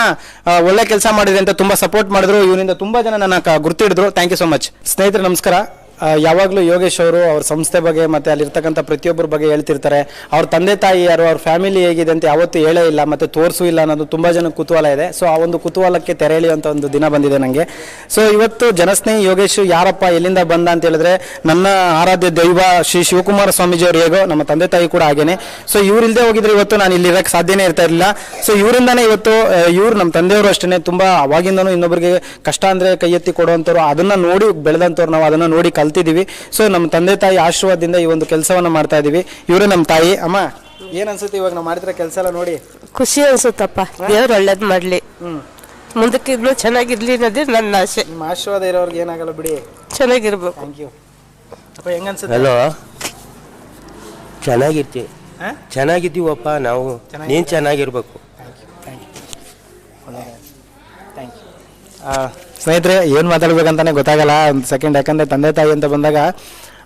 ಒಳ್ಳೆ ಕೆಲಸ ಮಾಡಿದೆ ಅಂತ ತುಂಬಾ ಸಪೋರ್ಟ್ ಮಾಡಿದ್ರು. ಇವರಿಂದ ತುಂಬಾ ಜನ ನನ್ನ ಗುರ್ತಿಡಿದ್ರು. ಥ್ಯಾಂಕ್ ಯು ಸೊ ಮಚ್ ಸ್ನೇಹಿತರೆ, ನಮಸ್ಕಾರ. ಯಾವಾಗಲೂ ಯೋಗೇಶ್ ಅವರು ಅವ್ರ ಸಂಸ್ಥೆ ಬಗ್ಗೆ ಮತ್ತು ಅಲ್ಲಿರ್ತಕ್ಕಂಥ ಪ್ರತಿಯೊಬ್ಬರ ಬಗ್ಗೆ ಹೇಳ್ತಿರ್ತಾರೆ. ಅವ್ರ ತಂದೆ ತಾಯಿ ಯಾರು, ಅವ್ರ ಫ್ಯಾಮಿಲಿ ಹೇಗಿದೆ ಅಂತ ಯಾವತ್ತೂ ಹೇಳೇ ಇಲ್ಲ, ಮತ್ತು ತೋರಿಸೂ ಇಲ್ಲ ಅನ್ನೋದು ತುಂಬ ಜನಕ್ಕೆ ಕುತೂಹಲ ಇದೆ. ಸೊ, ಆ ಒಂದು ಕುತೂಹಲಕ್ಕೆ ತೆರೆ ಅಂತ ಒಂದು ದಿನ ಬಂದಿದೆ ನನಗೆ ಸೊ, ಇವತ್ತು ಜನಸ್ನೇಹಿ ಯೋಗೇಶ್ ಯಾರಪ್ಪ, ಎಲ್ಲಿಂದ ಬಂದ ಅಂತ ಹೇಳಿದ್ರೆ ನನ್ನ ಆರಾಧ್ಯ ದೈವ ಶ್ರೀ ಶಿವಕುಮಾರ ಸ್ವಾಮೀಜಿ ಅವರು ಹೇಗೋ, ನಮ್ಮ ತಂದೆ ತಾಯಿ ಕೂಡ ಹಾಗೇನೆ. ಸೊ ಇವ್ರಿಲ್ದೆ ಹೋಗಿದ್ರೆ ಇವತ್ತು ನಾನು ಇಲ್ಲಿ ಇರಕ್ಕೆ ಸಾಧ್ಯನೇ ಇರ್ತಾ ಇರಲಿಲ್ಲ. ಸೊ, ಇವರಿಂದಾನೇ ಇವತ್ತು ಇವರು ನಮ್ಮ ತಂದೆಯವರು ಅಷ್ಟೇ ತುಂಬ ಅವಾಗಿಂದನೂ ಇನ್ನೊಬ್ಬರಿಗೆ ಕಷ್ಟ ಅಂದರೆ ಕೈ ಎತ್ತಿ ಕೊಡುವಂಥವ್ರು, ಅದನ್ನು ನೋಡಿ ಬೆಳೆದಂಥವ್ರು ನಾವು, ಅದನ್ನು ನೋಡಿ ಕಲ್ತಿದೀವಿ ಸೊ ನಮ್ಮ ತಂದೆ ತಾಯಿ ಆಶೀರ್ವಾದದಿಂದ ಈ ಒಂದು ಕೆಲಸವನ್ನ ಮಾಡ್ತಾ ಇದ್ದೀವಿ ಇವರು ನಮ್ಮ ತಾಯಿ. ಅಮ್ಮ ಏನ್ ಅನ್ಸುತ್ತೆ ಇವಾಗ ನಾವು ಮಾಡಿದ್ರೆ ಕೆಲಸ ಎಲ್ಲ ನೋಡಿ? ಖುಷಿ ಅನ್ಸುತ್ತಪ್ಪ. ದೇವ್ರು ಒಳ್ಳೇದು ಮಾಡಲಿ. ಹ್ಮ್. ಮುಂದಕ್ಕೆ ಇನ್ನೂ ಚೆನ್ನಾಗಿರ್ಲಿ ಅನ್ನೋದೇ ನನ್ನ ಆಸೆ. ನಿಮ್ಮ ಆಶೀರ್ವಾದ ಇರೋರ್ಗೆ ಏನಾಗಲ್ಲ ಬಿಡಿ. ಚೆನ್ನಾಗಿರ್ಬೇಕು. ಥ್ಯಾಂಕ್ ಯು ಅಪ್ಪ ಹೆಂಗ ಅನ್ಸುತ್ತೆ? ಹಲೋ ಚೆನ್ನಾಗಿರ್ತೀವಿ ಹಾ? ಚೆನ್ನಾಗಿದ್ದೀವಪ್ಪ ನಾವು. ಚೆನ್ನಾಗಿ- ನೀನು ಚೆನ್ನಾಗಿರ್ಬೇಕು. ಥ್ಯಾಂಕ್ ಯು ಸ್ನೇಹಿತರೆ, ಏನು ಮಾತಾಡ್ಬೇಕಂತಾನೆ ಗೊತ್ತಾಗಲ್ಲ. ಒಂದು ಸೆಕೆಂಡ್ ಯಾಕಂದರೆ ತಂದೆ ತಾಯಿ ಅಂತ ಬಂದಾಗ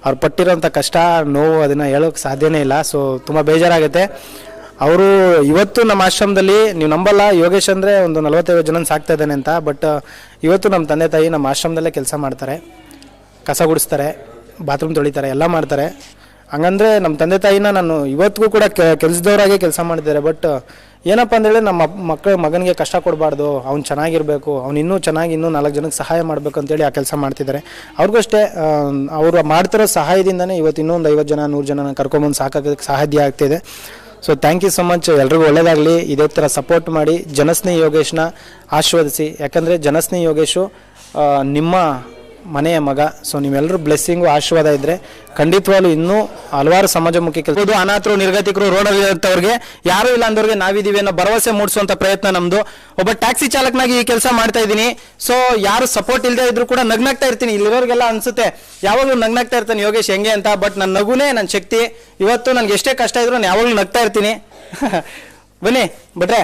ಅವ್ರು ಪಟ್ಟಿರೋಂಥ ಕಷ್ಟ, ನೋವು ಅದನ್ನು ಹೇಳೋಕೆ ಸಾಧ್ಯನೇ ಇಲ್ಲ. ಸೊ ತುಂಬ ಬೇಜಾರಾಗುತ್ತೆ. ಅವರು ಇವತ್ತು ನಮ್ಮ ಆಶ್ರಮದಲ್ಲಿ, ನೀವು ನಂಬಲ್ಲ, ಯೋಗೇಶ್ ಅಂದರೆ ಒಂದು ನಲವತ್ತೈದು ಜನ ಸಾಕ್ತಾ ಅಂತ ಬಟ್ ಇವತ್ತು ನಮ್ಮ ತಂದೆ ತಾಯಿ ನಮ್ಮ ಆಶ್ರಮದಲ್ಲೇ ಕೆಲಸ ಮಾಡ್ತಾರೆ. ಕಸ ಗುಡಿಸ್ತಾರೆ ಬಾತ್ರೂಮ್ ತೊಳಿತಾರೆ, ಎಲ್ಲ ಮಾಡ್ತಾರೆ. ಹಂಗಂದರೆ ನಮ್ಮ ತಂದೆ ತಾಯಿನ ನಾನು ಇವತ್ತಿಗೂ ಕೂಡ ಕೆಲಸದವರಾಗೆ ಕೆಲಸ ಮಾಡಿದ್ದಾರೆ ಬಟ್ ಏನಪ್ಪ ಅಂದ್ರೆ ನಮ್ಮ ಮಕ್ಕಳ ಮಗನಿಗೆ ಕಷ್ಟ ಕೊಡಬಾರ್ದು, ಅವ್ನು ಚೆನ್ನಾಗಿರಬೇಕು, ಅವ್ನು ಇನ್ನೂ ಚೆನ್ನಾಗಿ ಇನ್ನೂ ನಾಲ್ಕು ಜನಕ್ಕೆ ಸಹಾಯ ಮಾಡಬೇಕು ಅಂತೇಳಿ ಆ ಕೆಲಸ ಮಾಡ್ತಿದ್ದಾರೆ. ಅವ್ರಿಗೂ ಅಷ್ಟೇ ಅವರು ಮಾಡ್ತಿರೋ ಸಹಾಯದಿಂದನೇ ಇವತ್ತು ಇನ್ನೊಂದು ಐವತ್ತು ಜನ, ನೂರು ಜನನ ಕರ್ಕೊಂಬಂದು ಸಾಕೋಕ್ಕೆ ಸಾಧ್ಯ ಆಗ್ತಿದೆ. So thank you so much ಎಲ್ರಿಗೂ ಒಳ್ಳೇದಾಗಲಿ. ಇದೇ ಥರ ಸಪೋರ್ಟ್ ಮಾಡಿ, ಜನಸ್ನೇಹಿ ಯೋಗೇಶ್ನ ಆಶೀರ್ವದಿಸಿ. ಯಾಕಂದರೆ ಜನಸ್ನೇಹಿ ಯೋಗೇಶು ನಿಮ್ಮ ಮನೆಯ ಮಗ. ಸೊ ನೀವೆಲ್ಲರೂ ಬ್ಲೆಸ್ಸಿಂಗು ಆಶೀರ್ವಾದ ಇದ್ರೆ ಖಂಡಿತವಾಗ್ಲೂ ಇನ್ನೂ ಹಲವಾರು ಸಮಾಜಮುಖಿ ಕೆಲಸ ಅನಾಥರು, ನಿರ್ಗತಿಕರು, ರೋಡಲ್ಲಿರುತ್ತವ್ರಿಗೆ ಯಾರು ಇಲ್ಲ ಅಂದವ್ರಿಗೆ ನಾವಿದೀವಿ ಅನ್ನೋ ಭರವಸೆ ಮೂಡಿಸುವಂತ ಪ್ರಯತ್ನ ನಮ್ದು. ಒಬ್ಬ ಟ್ಯಾಕ್ಸಿ ಚಾಲಕನಾಗಿ ಈ ಕೆಲಸ ಮಾಡ್ತಾ ಇದ್ದೀನಿ. ಸೊ ಯಾರು ಸಪೋರ್ಟ್ ಇಲ್ಲದೆ ಇದ್ರು ಕೂಡ ನಗ್ನಾಗ್ತಾ ಇರ್ತೀನಿ. ಇಲ್ಲಿರೋರಿಗೆಲ್ಲ ಅನ್ಸುತ್ತೆ, ಯಾವಾಗಲೂ ನಗ್ನಾಗ್ತಾ ಇರ್ತಾನೆ ಯೋಗೇಶ್ ಹೆಂಗೆ ಅಂತ ಬಟ್ ನನ್ನ ನಗುನೇ ನನ್ನ ಶಕ್ತಿ. ಇವತ್ತು ನನಗೆ ಎಷ್ಟೇ ಕಷ್ಟ ಇದ್ರು ನಾನು ಯಾವಾಗಲೂ ನಗ್ತಾ ಇರ್ತೀನಿ. ಬನ್ನಿ ಬಿಟ್ರೆ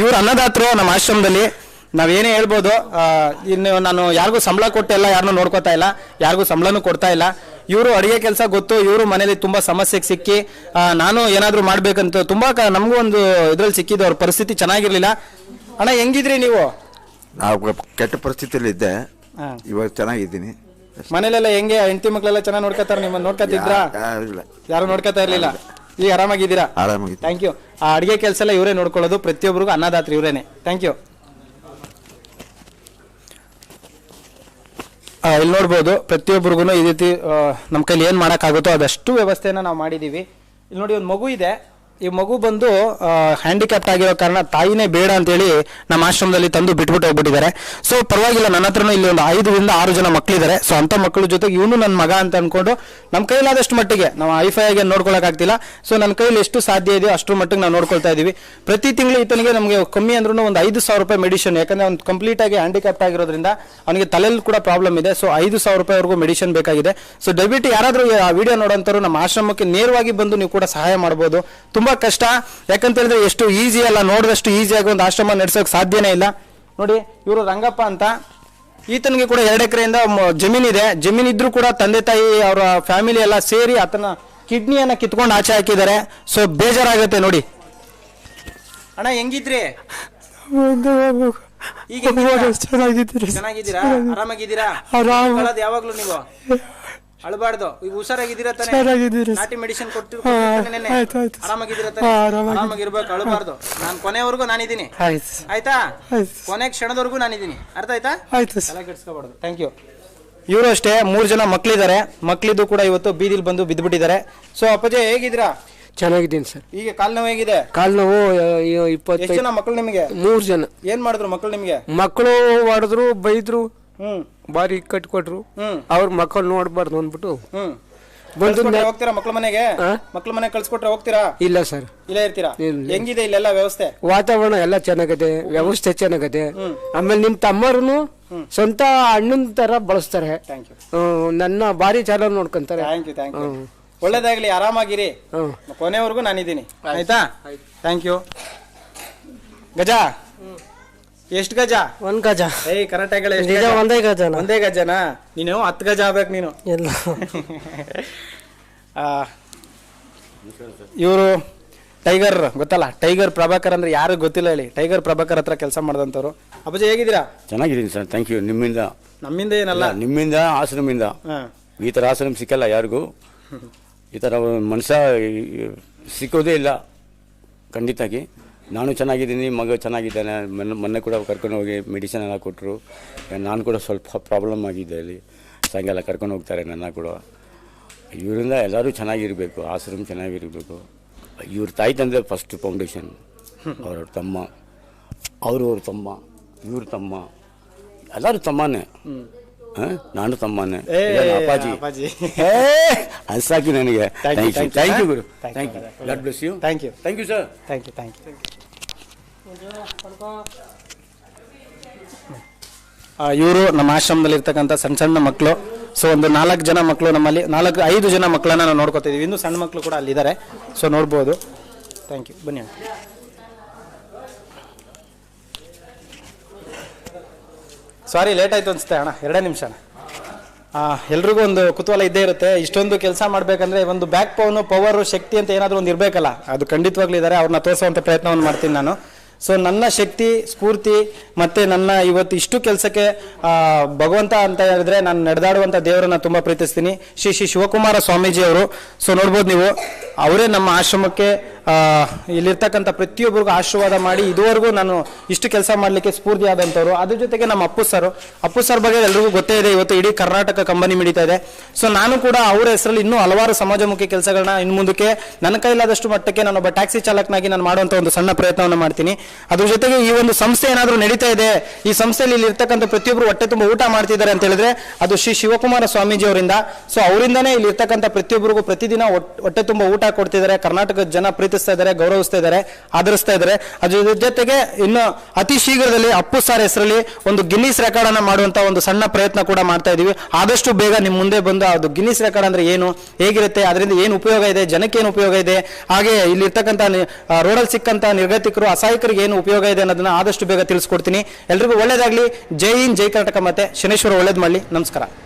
ಇವ್ರು ಅನ್ನದಾತರು ನಮ್ಮ ಆಶ್ರಮದಲ್ಲಿ. ನಾವೇನೇ ಹೇಳ್ಬೋದು ಇನ್ನು ನಾನು ಯಾರಿಗೂ ಸಂಬಳ ಕೊಟ್ಟೆಲ್ಲ ಯಾರನ್ನೂ ನೋಡ್ಕೋತಾ ಇಲ್ಲ ಯಾರಿಗೂ ಸಂಬಳನೂ ಕೊಡ್ತಾ ಇಲ್ಲ. ಇವರು ಅಡುಗೆ ಕೆಲಸ ಗೊತ್ತು ಇವರು ಮನೇಲಿ ತುಂಬ ಸಮಸ್ಯೆಗೆ ಸಿಕ್ಕಿ ನಾನು ಏನಾದರೂ ಮಾಡಬೇಕಂತ ತುಂಬ ಕ ನಮಗೂ ಒಂದು ಇದ್ರಲ್ಲಿ ಸಿಕ್ಕಿದ್ದು ಅವ್ರ ಪರಿಸ್ಥಿತಿ ಚೆನ್ನಾಗಿರಲಿಲ್ಲ. ಅಣ್ಣ ಹೆಂಗಿದ್ರಿ ನೀವು? ನಾವು ಕೆಟ್ಟ ಪರಿಸ್ಥಿತಿಯಲ್ಲಿ ಇದ್ದೆ. ಹಾ. ಇವಾಗ ಚೆನ್ನಾಗಿದ್ದೀನಿ. ಮನೇಲೆಲ್ಲ ಹೆಂಗೆ ಹೆಂಡತಿ ಮಕ್ಕಳೆಲ್ಲ ಚೆನ್ನಾಗಿ ನೋಡ್ಕೋತಾರೆ ನಿಮ್ಮನ್ನ ನೋಡ್ಕೋತಿದ್ರಾ ಯಾರು ಇಲ್ಲ. ಯಾರು ನೋಡ್ಕೊತಾ ಇರಲಿಲ್ಲ? ಈಗ ಆರಾಮಾಗಿದ್ದೀರಾ? ಆರಾಮಾಗಿ ಥ್ಯಾಂಕ್ ಯು ಆ ಅಡುಗೆ ಕೆಲಸ ಎಲ್ಲ ಇವರೇ ನೋಡ್ಕೊಳ್ಳೋದು ಪ್ರತಿಯೊಬ್ಬರಿಗೂ ಅನ್ನದಾತ್ರಿ ಇವರೇನೆ. ಥ್ಯಾಂಕ್ ಯು ಇಲ್ಲಿ ನೋಡ್ಬೋದು ಪ್ರತಿಯೊಬ್ಬರಿಗೂ ಈ ರೀತಿ ನಮ್ಮ ಕೈಲಿ ಏನು ಮಾಡೋಕ್ಕಾಗುತ್ತೋ ಅದಷ್ಟು ವ್ಯವಸ್ಥೆಯನ್ನು ನಾವು ಮಾಡಿದ್ದೀವಿ ಇಲ್ಲಿ ನೋಡಿ, ಒಂದು ಮಗು ಇದೆ. ಈ ಮಗು ಬಂದು ಹ್ಯಾಂಡಿಕ್ಯಾಪ್ಟ್ ಆಗಿರೋ ಕಾರಣ ತಾಯಿನೇ ಬೇಡ ಅಂತೇಳಿ ನಮ್ಮ ಆಶ್ರಮದಲ್ಲಿ ತಂದು ಬಿಟ್ಬಿಟ್ಟು ಹೋಗ್ಬಿಟ್ಟಿದ್ದಾರೆ. ಸೊ ಪರವಾಗಿಲ್ಲ, ನನ್ನ ಹತ್ರನೂ ಇಲ್ಲಿ ಒಂದು ಐದರಿಂದ ಆರು ಜನ ಮಕ್ಕಳಿದ್ದಾರೆ ಸೊ ಅಂಥ ಮಕ್ಕಳ ಜೊತೆಗೆ ಇವನು ನನ್ನ ಮಗ ಅಂತ ಅನ್ಕೊಂಡು ನಮ್ಮ ಕೈಲಾದಷ್ಟು ಮಟ್ಟಿಗೆ, ನಾವು ಐಫೈ ಆಗಿ ನೋಡ್ಕೊಳಕ್ಕಾಗ್ತಿಲ್ಲ ಸೊ ನನ್ನ ಕೈಲಿ ಎಷ್ಟು ಸಾಧ್ಯ ಇದೆಯೋ ಅಷ್ಟು ಮಟ್ಟಿಗೆ ನಾವು ನೋಡ್ಕೊಳ್ತಾ ಇದ್ದೀವಿ ಪ್ರತಿ ತಿಂಗಳು ಈತನಿಗೆ ನಮಗೆ ಕಮ್ಮಿ ಅಂದ್ರೂ ಒಂದು ಐದು ಸಾವಿರ ರೂಪಾಯಿ ಮೆಡಿಷನ್ ಯಾಕಂದ್ರೆ ಅವ್ನು ಕಂಪ್ಲೀಟ್ ಆಗಿ ಹ್ಯಾಂಡಿಕ್ಯಾಪ್ಟ್ ಆಗಿರೋದ್ರಿಂದ ಅವನಿಗೆ ತಲೆಯಲ್ಲಿ ಕೂಡ ಪ್ರಾಬ್ಲಮ್ ಇದೆ. ಸೊ ಐದು ಸಾವಿರ ರೂಪಾಯಿವರೆಗೂ ಮೆಡಿಷನ್ ಬೇಕಾಗಿದೆ. ಸೊ ದಯವಿಟ್ಟು ಯಾರಾದರೂ ಆ ವಿಡಿಯೋ ನೋಡೋಂಥವ್ರು ನಮ್ಮ ಆಶ್ರಮಕ್ಕೆ ನೇರವಾಗಿ ಬಂದು ನೀವು ಕೂಡ ಸಹಾಯ ಮಾಡ್ಬೋದು. ತುಂಬಾ ಕಷ್ಟ. ಯಾಕಂತ ಹೇಳಿದ್ರೆ ಎಷ್ಟು ಈಸಿ ಅಲ್ಲ ನೋಡಿದಷ್ಟು ಈಸಿಯಾಗಿ ಒಂದು ಆಶ್ರಮ ನಡೆಸೋಕೆ ಸಾಧ್ಯನೇ ಇಲ್ಲ. ನೋಡಿ ಇವರು ರಂಗಪ್ಪ ಅಂತ. ಈತನಿಗೆ ಕೂಡ ಎರಡು ಎಕರೆಯಿಂದ ಜಮೀನಿದೆ ಜಮೀನ್ ಇದ್ರೂ ಕೂಡ ತಂದೆ ತಾಯಿ ಅವರ ಫ್ಯಾಮಿಲಿ ಎಲ್ಲ ಸೇರಿ ಆತನ ಕಿಡ್ನಿಯನ್ನ ಕಿತ್ಕೊಂಡು ಆಚೆ ಹಾಕಿದ್ದಾರೆ. ಸೊ ಬೇಜಾರಾಗುತ್ತೆ ನೋಡಿ. ಅಣ್ಣ ಹೆಂಗಿದ್ರಿ? ಈಗ? ಚೆನ್ನಾಗಿದ್ದೀರಿ? ಆರಾಮಾಗಿದ್ದೀರಾ? ಯಾವಾಗ್ಲೂ ನೀವು? ಅಳಬಾರ್ದು. ಈಗ ಹುಷಾರಾಗಿದ್ದೀರಾ ತಾನೆ. ನಾಟಿ ಮೆಡಿಸಿನ್ ಕೊಟ್ಟು ಹಾ, ನೆನ್ನೆ. ಆಯ್ತು, ಆಯ್ತು. ಆರಾಮಾಗಿದ್ದೀರಾ ಹಾ, ತಾನೆ. ಆರಾಮಾಗಿರ್ಬೇಕು ಅಳಬಾರ್ದು. ನಾನು ಕೊನೆವರೆಗೂ ನಾನಿದ್ದೀನಿ. ಆಯ್ತು. ಆಯ್ತಾ? ಆಯ್ತು. ಕೊನೆ ಕ್ಷಣದವರೆಗೂ ನಾನಿದ್ದೀನಿ. ಅರ್ಥ ಆಯ್ತಾ? ಆಯ್ತು ಸರ್. ತಲೆ ಕೆಡಿಸ್ಕೋಬಾರ್ದು. ಥ್ಯಾಂಕ್ ಯು ಇವರು ಅಷ್ಟೇ ಮೂರು ಜನ ಮಕ್ಕಳಿದ್ದಾರೆ ಮಕ್ಕಳಿದ್ದು ಕೂಡ ಇವತ್ತು ಬೀದಿಲಿ ಬಂದು ಬಿದ್ದುಬಿಟ್ಟಿದ್ದಾರೆ ಸೊ ಅಪ್ಪಾಜಿ ಹೇಗಿದ್ದೀರಾ? ಚೆನ್ನಾಗಿದ್ದೀನಿ ಸರ್. ಈಗ ಕಾಲ್ ನೋವು ಹೇಗಿದೆ? ಕಾಲ್ ನೋವು ಎಷ್ಟು ಇಪ್ಪತ್ತೈದು ಜನ ಮಕ್ಕಳು ನಿಮಗೆ? ಮೂರು ಜನ. ಏನ್ ಮಾಡಿದ್ರು ಮಕ್ಕಳು ನಿಮಗೆ? ಮಕ್ಕಳು ಹೊಡೆದ್ರು ಬೈದ್ರು. ಬಾರಿ ಕಟ್ಕೊಟ್ರು. ಹ್ಮ್. ಅವ್ರ ಮಕ್ಕಳು ನೋಡ್ಬಾರ್ದು ಅಂದ್ಬಿಟ್ಟು. ಬಂದು ಹೋಗ್ತೀರಾ ಮಕ್ಳ ಮನೆಗೆ? ಮಕ್ಳ ಮನೆ ಕಳ್ಸ್ಕೊಟ್ರೆ ಹೋಗ್ತೀರಾ? ಇಲ್ಲ ಸರ್. ಇಲ್ಲೇ ಇರ್ತೀರಾ. ಹೆಂಗಿದೆ ಇಲ್ಲೆಲ್ಲ ವ್ಯವಸ್ಥೆ? ವಾತಾವರಣ ಎಲ್ಲ ಚೆನ್ನಾಗಿದೆ ವ್ಯವಸ್ಥೆ ಚೆನ್ನಾಗಿದೆ. ಆಮೇಲೆ ನಿಮ್ ತಮ್ಮರು ಸ್ವಂತ ಅಣ್ಣನ ತರ ಬಳಸ್ತಾರೆ. ಥ್ಯಾಂಕ್ ಯು ನನ್ನ ಭಾರಿ ಚಾಲ ನೋಡ್ಕೊಂತಾರೆ. ಥ್ಯಾಂಕ್ ಯು ಥ್ಯಾಂಕ್ ಯು ಒಳ್ಳೇದಾಗ್ಲಿ ಆರಾಮಾಗಿರಿ. ಹ್ಮ್. ಕೊನೆವರೆಗೂ ನಾನಿದ್ದೀನಿ. ಆಯ್ತಾ? ಥ್ಯಾಂಕ್ ಯು ಗಜ? ಎಷ್ಟು ಗಜ? ಒಂದ್ ಗಜ. ಏಯ್ ಕರೆಕ್ಟ್ ಆಗಿ ನಿಜ ಒಂದೇ ಗಜನ? ಒಂದೇ ಗಜನಾ? ನೀನು ಹತ್ತು ಗಜ ಆಗ್ಬೇಕು ನೀನು. ಎಲ್ಲ ಇವರು ಟೈಗರ್ ಗೊತ್ತಲ್ಲ? ಟೈಗರ್ ಪ್ರಭಾಕರ್ ಅಂದ್ರೆ ಯಾರು ಗೊತ್ತಿಲ್ಲ ಹೇಳಿ. ಟೈಗರ್ ಪ್ರಭಾಕರ್ ಹತ್ರ ಕೆಲಸ ಮಾಡಿದಂಥವ್ರು ಅಪ್ಪಾಜಿ ಹೇಗಿದ್ದೀರಾ? ಚೆನ್ನಾಗಿದ್ದೀನಿ ಸರ್ ಥ್ಯಾಂಕ್ ಯು ನಿಮ್ಮಿಂದ. ನಮ್ಮಿಂದ ಏನಲ್ಲ? ನಿಮ್ಮಿಂದ ಆಶ್ರಮಿಂದ ಹಾ. ಈ ಥರ ಆಶ್ರಮ ಸಿಕ್ಕಲ್ಲ ಯಾರಿಗೂ. ಈ ಥರ ಮನುಷ್ಯ ಸಿಕ್ಕೋದೇ ಇಲ್ಲ. ಖಂಡಿತಾಗಿ. ನಾನು ಚೆನ್ನಾಗಿದ್ದೀನಿ ಮಗ ಚೆನ್ನಾಗಿದ್ದಾನೆ ಮೊನ್ನೆ ಮೊನ್ನೆ ಕೂಡ ಕರ್ಕೊಂಡು ಹೋಗಿ ಮೆಡಿಸಿನ್ ಎಲ್ಲ ಕೊಟ್ಟರು ನಾನು ಕೂಡ ಸ್ವಲ್ಪ ಪ್ರಾಬ್ಲಮ್ ಆಗಿದೆ ಅಲ್ಲಿ. ಸಾಯಂಕಾಲ ಕರ್ಕೊಂಡು ಹೋಗ್ತಾರೆ ನನ್ನ ಕೂಡ. ಇವರಿಂದ ಎಲ್ಲರೂ ಚೆನ್ನಾಗಿರಬೇಕು ಆಶ್ರಮ ಚೆನ್ನಾಗಿರಬೇಕು. ಇವ್ರ ತಾಯಿ ತಂದೆ ಫಸ್ಟ್ ಫೌಂಡೇಶನ್ ಅವ್ರ ತಮ್ಮ. ಅವರು ಅವ್ರ ತಮ್ಮ. ಇವ್ರ ತಮ್ಮ. ಎಲ್ಲರೂ ತಮ್ಮನೇ? ನಾನು ತಮ್ಮನೇ. ಅಪ್ಪಾಜಿ. ಅಪ್ಪಾಜಿ. ಏ, ಅದು ಸಾಕು ನನಗೆ thank you thank you. Guru. Thank you. God bless you thank you thank you sir thank you thank you ಇವರು ನಮ್ಮ ಆಶ್ರಮದಲ್ಲಿ ಇರ್ತಕ್ಕಂಥ ಸಣ್ಣ ಸಣ್ಣ ಮಕ್ಕಳು ಸೊ ಒಂದು ನಾಲ್ಕು ಜನ ಮಕ್ಕಳು ನಮ್ಮಲ್ಲಿ, ನಾಲ್ಕು, ಐದು ಜನ ಮಕ್ಕಳನ್ನ ನಾವು ನೋಡ್ಕೋತಾ ಇದೀವಿ ಇನ್ನೂ ಸಣ್ಣ ಮಕ್ಕಳು ಕೂಡ ಅಲ್ಲಿದ್ದಾರೆ. ಸೊ ನೋಡ್ಬೋದು. ಥ್ಯಾಂಕ್ ಯು ಬನ್ನಿ ಸಾರಿ ಲೇಟ್ ಆಯ್ತು ಅನಿಸುತ್ತೆ ಅಣ್ಣ. ಎರಡೇ ನಿಮಿಷ ಎಲ್ರಿಗೂ ಒಂದು ಕುತೂಹಲ ಇದ್ದೇ ಇರುತ್ತೆ. ಇಷ್ಟೊಂದು ಕೆಲಸ ಮಾಡಬೇಕಂದ್ರೆ ಒಂದು ಬ್ಯಾಕ್ ಪವನು ಪವರು ಶಕ್ತಿ ಅಂತ ಏನಾದರೂ ಒಂದು ಇರಬೇಕಲ್ಲ. ಅದು ಖಂಡಿತವಾಗ್ಲಿದ್ದಾರೆ ಅವ್ರನ್ನ ತೋರಿಸುವಂಥ ಪ್ರಯತ್ನವನ್ನು ಮಾಡ್ತೀನಿ ನಾನು. ಸೊ ನನ್ನ ಶಕ್ತಿ, ಸ್ಫೂರ್ತಿ ಮತ್ತೆ ನನ್ನ ಇವತ್ತು ಇಷ್ಟು ಕೆಲಸಕ್ಕೆ ಭಗವಂತ ಅಂತ ಹೇಳಿದ್ರೆ ನಾನು ನಡೆದಾಡುವಂಥ ದೇವರನ್ನ ತುಂಬ ಪ್ರೀತಿಸ್ತೀನಿ. ಶ್ರೀ ಶ್ರೀ ಶಿವಕುಮಾರ ಸ್ವಾಮೀಜಿ ಅವರು ಸೊ ನೋಡ್ಬೋದು ನೀವು. ಅವರೇ ನಮ್ಮ ಆಶ್ರಮಕ್ಕೆ ಇಲ್ಲಿರ್ತಕ್ಕಂಥ ಪ್ರತಿಯೊಬ್ಬರಿಗೂ ಆಶೀರ್ವಾದ ಮಾಡಿ ಇದುವರೆಗೂ ನಾನು ಇಷ್ಟು ಕೆಲಸ ಮಾಡಲಿಕ್ಕೆ ಸ್ಫೂರ್ತಿ ಆದಂಥವ್ರು ಅದ್ರ ಜೊತೆಗೆ ನಮ್ಮ ಅಪ್ಪು ಸರ್ ಅಪ್ಪು ಸರ್ ಬಗ್ಗೆ ಎಲ್ರಿಗೂ ಗೊತ್ತೇ ಇದೆ, ಇವತ್ತು ಇಡೀ ಕರ್ನಾಟಕ ಕಂಬನಿ ಮಿಡಿತಾ ಇದೆ. ಸೊ ನಾನು ಕೂಡ ಅವರ ಹೆಸರಲ್ಲಿ ಇನ್ನೂ ಹಲವಾರು ಸಮಾಜಮುಖಿ ಕೆಲಸಗಳನ್ನ ಇನ್ನು ಮುಂದಕ್ಕೆ ನನ್ನ ಕೈಲಾದಷ್ಟು ಮಟ್ಟಕ್ಕೆ ನಾನೊಬ್ಬ ಟ್ಯಾಕ್ಸಿ ಚಾಲಕನಾಗಿ ನಾನು ಮಾಡುವಂಥ ಒಂದು ಸಣ್ಣ ಪ್ರಯತ್ನವನ್ನು ಮಾಡ್ತೀನಿ. ಅದ್ರ ಜೊತೆಗೆ ಈ ಒಂದು ಸಂಸ್ಥೆ ಏನಾದರೂ ನಡೀತಾ ಇದೆ, ಈ ಸಂಸ್ಥೆಯಲ್ಲಿ ಇಲ್ಲಿ ಇರ್ತಕ್ಕಂಥ ಪ್ರತಿಯೊಬ್ಬರು ಹೊಟ್ಟೆ ತುಂಬ ಊಟ ಮಾಡ್ತಿದ್ದಾರೆ ಅಂತ ಹೇಳಿದ್ರೆ ಅದು ಶ್ರೀ ಶಿವಕುಮಾರ ಸ್ವಾಮೀಜಿ ಅವರಿಂದ ಸೊ ಅವರಿಂದನೇ ಇಲ್ಲಿ ಇರ್ತಕ್ಕಂಥ ಪ್ರತಿಯೊಬ್ಬರಿಗೂ ಪ್ರತಿದಿನ ಹೊಟ್- ಹೊಟ್ಟೆ ತುಂಬ ಊಟ ಕೊಡ್ತಿದ್ದಾರೆ, ಕರ್ನಾಟಕದ ಜನ ಪ್ರೀತಿಸ್ತಾ ಇದ್ದಾರೆ, ಗೌರವಿಸ್ತಾ ಇದ್ದಾರೆ, ಆಧರಿಸ್ತಾ ಇದ್ದಾರೆ. ಅದ್ರ ಜೊತೆಗೆ ಇನ್ನು ಅತಿ ಶೀಘ್ರದಲ್ಲಿ ಅಪ್ಪು ಸಾರ್ ಹೆಸರಲ್ಲಿ ಒಂದು ಗಿನ್ನಿಸ್ ರೆಕಾರ್ಡ್ ಅನ್ನ ಮಾಡುವಂತ ಒಂದು ಸಣ್ಣ ಪ್ರಯತ್ನ ಕೂಡ ಮಾಡ್ತಾ ಇದೀವಿ. ಆದಷ್ಟು ಬೇಗ ನಿಮ್ ಮುಂದೆ ಬಂದು ಅದು ಗಿನ್ನಿಸ್ ರೆಕಾರ್ಡ್ ಅಂದ್ರೆ ಏನು, ಹೇಗಿರುತ್ತೆ, ಅದರಿಂದ ಏನು ಉಪಯೋಗ ಇದೆ, ಜನಕ್ಕೆ ಏನು ಉಪಯೋಗ ಇದೆ, ಹಾಗೆ ಇಲ್ಲಿ ಇರ್ತಕ್ಕಂಥ ರೋಡಲ್ಲಿ ಸಿಕ್ಕಂತ ನಿರ್ಗತಿಕರು, ಅಸಹಾಯಕರಿಗೆ ಏನು ಉಪಯೋಗ ಇದೆ ಅನ್ನೋದನ್ನ ಆದಷ್ಟು ಬೇಗ ತಿಳಿಸ್ಕೊಡ್ತೀನಿ. ಎಲ್ರಿಗೂ ಒಳ್ಳೇದಾಗ್ಲಿ. ಜೈ ಹಿಂದ್, ಜೈ ಕರ್ನಾಟಕ ಮತ್ತೆ ಶನೇಶ್ವರ ಒಳ್ಳೇದ್ ಮಾಡಲಿ. ನಮಸ್ಕಾರ.